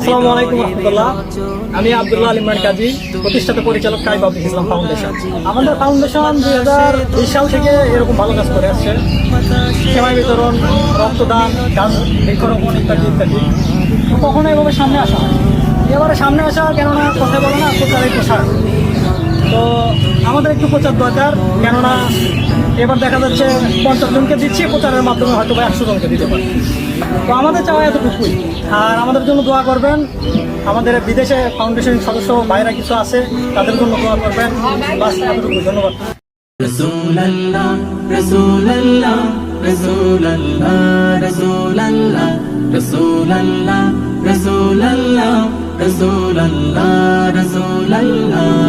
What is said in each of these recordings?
আসসালামু আলাইকুম রহমতুল্লাহ। আমি কাজী প্রতিষ্ঠাতা পরিচালক কাইব আব্দুল ইসলাম ফাউন্ডেশন। আমাদের ফাউন্ডেশন দুই হাজার বিশ সাল থেকে এরকম ভালো কাজ করে আসছে। সেবা বিতরণ, রক্তদান গাছ বৃক্ষরোপণ কখনো এভাবে সামনে আসা এবারে সামনে আসা কেননা কথা বলে না প্রচারের প্রসার। তো আমাদের একটু প্রচার দরকার কেননা এবার দেখা যাচ্ছে পঞ্চাশ জনকে দিচ্ছি প্রচারের মাধ্যমে হয়তো বা একশো জনকে দিতে পারি তো আমাদের চাওয়া এতটুকুই আর আমাদের জন্য দোয়া করবেন আমাদের বিদেশে ফাউন্ডেশন সদস্য ভাইরা কিছু আছে তাদের জন্য দোয়া করবেন বাস এতটুকুই ধন্যবাদ رسول الله رسول الله رسول الله رسول الله رسول الله رسول الله رسول الله رسول الله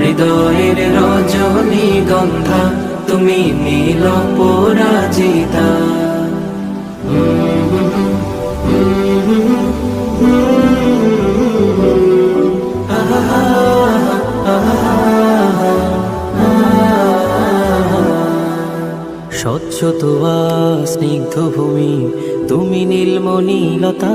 হৃদয়ের রজনী গন্ধা তুমি নীল পরাজিতা। স্বচ্ছ তোয়া স্নিগ্ধ ভূমি তুমি নীলমণিলতা।